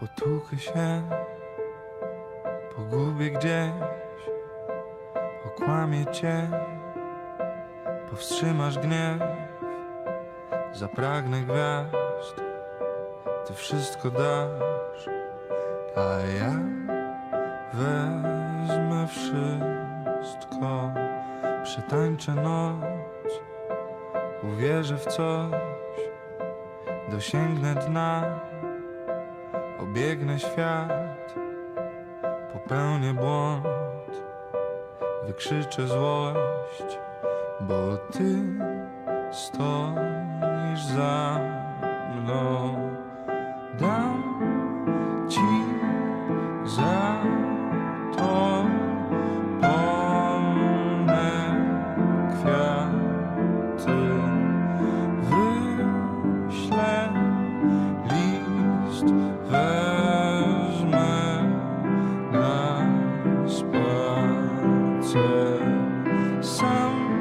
Potłukę się, pogubię gdzieś, okłamię cię, powstrzymasz gniew, zapragnę gwiazd, ty wszystko dasz, a ja wezmę wszystko, przetańczę noc, uwierzę w coś, dosięgnę dna. Obiegnę świat, popełnię błąd, wykrzyczę złość, bo ty stoisz za mną. some.